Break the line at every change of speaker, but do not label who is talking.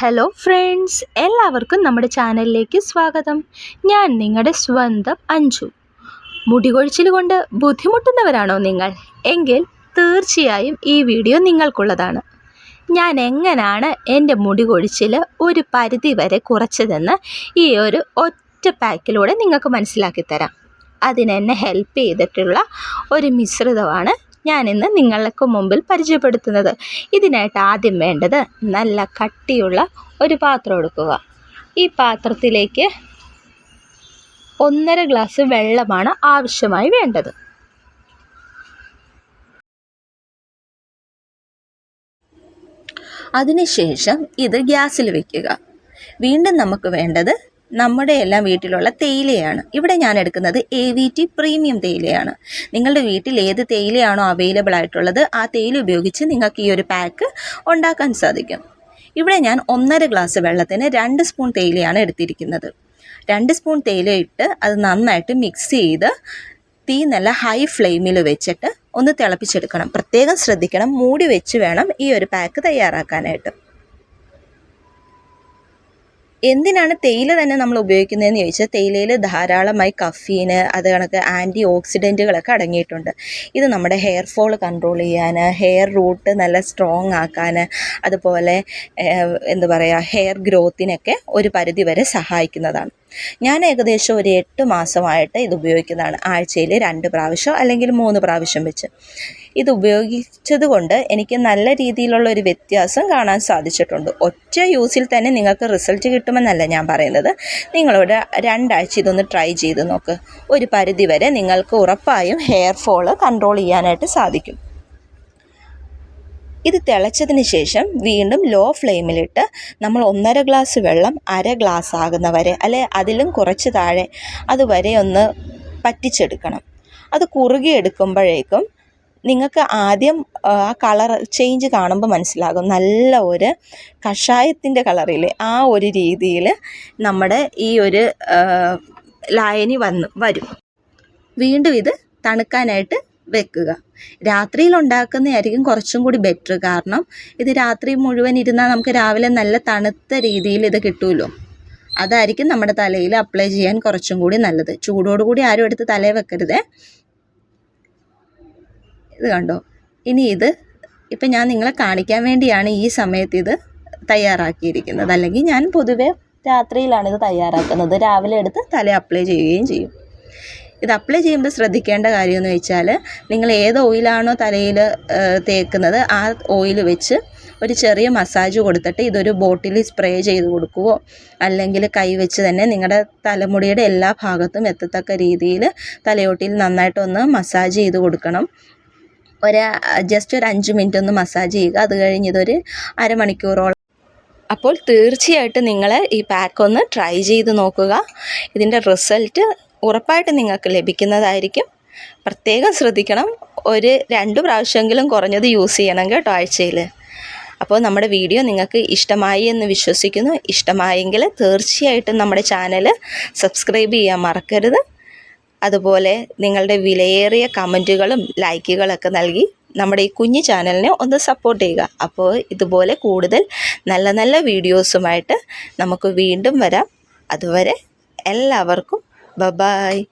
Hello friends എല്ലാവർക്കും നമ്മുടെ ചാനലിലേക്ക് സ്വാഗതം. ഞാൻ നിങ്ങളുടെ സ്വന്തം അഞ്ജു. മുടി കൊഴിച്ചിൽ കൊണ്ട് ബുദ്ധിമുട്ടുന്നവരാണോ നിങ്ങൾ? എങ്കിൽ തീർച്ചയായും ഈ വീഡിയോ നിങ്ങൾക്കുള്ളതാണ്. ഞാൻ എങ്ങനെയാണ് എന്റെ മുടി കൊഴിച്ചിൽ ഒരു പരിധി വരെ കുറച്ചതെന്ന് ഈ ഒരു ഒറ്റ പാക്കിലൂടെ നിങ്ങൾക്ക് മനസ്സിലാക്കി തരാം. അതിനെന്നെ ഹെൽപ്പ് ചെയ്തിട്ടുള്ള ഒരു മിശ്രിതമാണ് ഞാനിന്ന് നിങ്ങൾക്ക് മുമ്പിൽ പരിചയപ്പെടുത്തുന്നത്. ഇതിനായിട്ട് ആദ്യം വേണ്ടത് നല്ല കട്ടിയുള്ള ഒരു പാത്രം എടുക്കുക. ഈ പാത്രത്തിലേക്ക് ഒന്നര ഗ്ലാസ് വെള്ളമാണ് ആവശ്യമായി വേണ്ടത്. അതിനുശേഷം ഇത് ഗ്യാസിൽ വയ്ക്കുക വീണ്ടും നമുക്ക് വേണ്ടത് നമ്മുടെ എല്ലാം വീട്ടിലുള്ള തേയിലയാണ്. ഇവിടെ ഞാൻ എടുക്കുന്നത് എ വി ടി പ്രീമിയം തേയിലയാണ്. നിങ്ങളുടെ വീട്ടിൽ ഏത് തേയിലയാണോ അവൈലബിൾ ആയിട്ടുള്ളത് ആ തേയില ഉപയോഗിച്ച് നിങ്ങൾക്ക് ഈ ഒരു പാക്ക് ഉണ്ടാക്കാൻ സാധിക്കും. ഇവിടെ ഞാൻ ഒന്നര ഗ്ലാസ് വെള്ളത്തിന് രണ്ട് സ്പൂൺ തേയിലയാണ് എടുത്തിരിക്കുന്നത്. രണ്ട് സ്പൂൺ തേയില ഇട്ട് അത് നന്നായിട്ട് മിക്സ് ചെയ്ത് തീ നല്ല ഹൈ ഫ്ലെയിമിൽ വെച്ചിട്ട് ഒന്ന് തിളപ്പിച്ചെടുക്കണം. പ്രത്യേകം ശ്രദ്ധിക്കണം. മൂടി വെച്ച് വേണം ഈ ഒരു പാക്ക് തയ്യാറാക്കാനായിട്ട്. എന്തിനാണ് തേയില തന്നെ നമ്മൾ ഉപയോഗിക്കുന്നതെന്ന് ചോദിച്ചാൽ തേയിലയിൽ ധാരാളമായി കഫീന് അത് കണക്ക് ആന്റി ഓക്സിഡന്റുകളൊക്കെ അടങ്ങിയിട്ടുണ്ട്. ഇത് നമ്മുടെ ഹെയർ ഫോൾ കൺട്രോൾ ചെയ്യാൻ ഹെയർ റൂട്ട് നല്ല സ്ട്രോങ് ആക്കാൻ അതുപോലെ എന്താ പറയുക ഹെയർ ഗ്രോത്തിനൊക്കെ ഒരു പരിധി വരെ സഹായിക്കുന്നതാണ്. ഞാൻ ഏകദേശം ഒരു എട്ട് മാസമായിട്ട് ഇത് ഉപയോഗിക്കുന്നതാണ്. ആഴ്ചയിൽ രണ്ട് പ്രാവശ്യം അല്ലെങ്കിൽ മൂന്ന് പ്രാവശ്യം വെച്ച്. ഇത് ഉപയോഗിച്ചത് കൊണ്ട് എനിക്ക് നല്ല രീതിയിലുള്ള ഒരു വ്യത്യാസം കാണാൻ സാധിച്ചിട്ടുണ്ട്. ഒറ്റ യൂസിൽ തന്നെ നിങ്ങൾക്ക് റിസൾട്ട് കിട്ടുമെന്നല്ല ഞാൻ പറയുന്നത്. നിങ്ങളോട് രണ്ടാഴ്ച ഇതൊന്ന് ട്രൈ ചെയ്ത് നോക്ക്. ഒരു പരിധി വരെ നിങ്ങൾക്ക് ഉറപ്പായും ഹെയർ ഫോൾ കൺട്രോൾ ചെയ്യാനായിട്ട് സാധിക്കും. ഇത് തിളച്ചതിന് ശേഷം വീണ്ടും ലോ ഫ്ലെയിമിലിട്ട് നമ്മൾ ഒന്നര ഗ്ലാസ് വെള്ളം അര ഗ്ലാസ് ആകുന്നവരെ അല്ലെ അതിലും കുറച്ച് താഴെ അതുവരെ ഒന്ന് പറ്റിച്ചെടുക്കണം. അത് കുറുകിയെടുക്കുമ്പോഴേക്കും നിങ്ങൾക്ക് ആദ്യം ആ കളർ ചേഞ്ച് കാണുമ്പോൾ മനസ്സിലാകും. നല്ല ഒരു കഷായത്തിന്റെ കളറിൽ ആ ഒരു രീതിയിൽ നമ്മുടെ ഈ ഒരു ലായനി വന്ന് വരും. വീണ്ടും ഇത് തണുക്കാനായിട്ട് വെക്കുക. രാത്രിയിൽ ഉണ്ടാക്കുന്നതായിരിക്കും കുറച്ചും കൂടി ബെറ്റർ കാരണം ഇത് രാത്രി മുഴുവൻ ഇരുന്നാൽ നമുക്ക് രാവിലെ നല്ല തണുത്ത രീതിയിൽ ഇത് കിട്ടുമല്ലോ അതായിരിക്കും നമ്മുടെ തലയിൽ അപ്ലൈ ചെയ്യാൻ കുറച്ചും കൂടി നല്ലത്. ചൂടോടുകൂടി ആരും എടുത്ത് തലയിൽ വെക്കരുതേ. ഇത് കണ്ടോ? ഇനി ഇത് ഇപ്പം ഞാൻ നിങ്ങളെ കാണിക്കാൻ വേണ്ടിയാണ് ഈ സമയത്ത് ഇത് തയ്യാറാക്കിയിരിക്കുന്നത്. അല്ലെങ്കിൽ ഞാൻ പൊതുവെ രാത്രിയിലാണ് ഇത് തയ്യാറാക്കുന്നത്. രാവിലെ എടുത്ത് തല അപ്ലൈ ചെയ്യുകയും ചെയ്യും. ഇത് അപ്ലൈ ചെയ്യുമ്പോൾ ശ്രദ്ധിക്കേണ്ട കാര്യമെന്ന് വെച്ചാൽ നിങ്ങൾ ഏത് ഓയിലാണോ തലയിൽ തേക്കുന്നത് ആ ഓയിൽ വെച്ച് ഒരു ചെറിയ മസാജ് കൊടുത്തിട്ട് ഇതൊരു ബോട്ടിൽ സ്പ്രേ ചെയ്ത് കൊടുക്കുവോ അല്ലെങ്കിൽ കൈ വെച്ച് തന്നെ നിങ്ങളുടെ തലമുടിയുടെ എല്ലാ ഭാഗത്തും എത്തത്തക്ക രീതിയിൽ തലയോട്ടിയിൽ നന്നായിട്ടൊന്ന് മസാജ് ചെയ്ത് കൊടുക്കണം. ഒരു ജസ്റ്റ് ഒരു അഞ്ച് മിനിറ്റ് ഒന്ന് മസാജ് ചെയ്യുക. അത് കഴിഞ്ഞ് ഇതൊരു അരമണിക്കൂറോളം. അപ്പോൾ തീർച്ചയായിട്ടും നിങ്ങൾ ഈ പാക്ക് ഒന്ന് ട്രൈ ചെയ്ത് നോക്കുക. ഇതിന്റെ റിസൾട്ട് ഉറപ്പായിട്ട് നിങ്ങൾക്ക് ലഭിക്കുന്നതായിരിക്കും. പ്രത്യേകം ശ്രദ്ധിക്കണം. ഒരു രണ്ട് പ്രാവശ്യമെങ്കിലും കുറഞ്ഞത് യൂസ് ചെയ്യണം കേട്ടോ ആഴ്ചയിൽ. അപ്പോൾ നമ്മുടെ വീഡിയോ നിങ്ങൾക്ക് ഇഷ്ടമായി എന്ന് വിശ്വസിക്കുന്നു. ഇഷ്ടമായെങ്കിൽ തീർച്ചയായിട്ടും നമ്മുടെ ചാനൽ സബ്സ്ക്രൈബ് ചെയ്യാൻ മറക്കരുത്. അതുപോലെ നിങ്ങളുടെ വിലയേറിയ കമന്റുകളും ലൈക്കുകളൊക്കെ നൽകി നമ്മുടെ ഈ കുഞ്ഞു ചാനലിനെ ഒന്ന് സപ്പോർട്ട് ചെയ്യുക. അപ്പോൾ ഇതുപോലെ കൂടുതൽ നല്ല നല്ല വീഡിയോസുമായിട്ട് നമുക്ക് വീണ്ടും വരാം. അതുവരെ എല്ലാവർക്കും Bye-bye!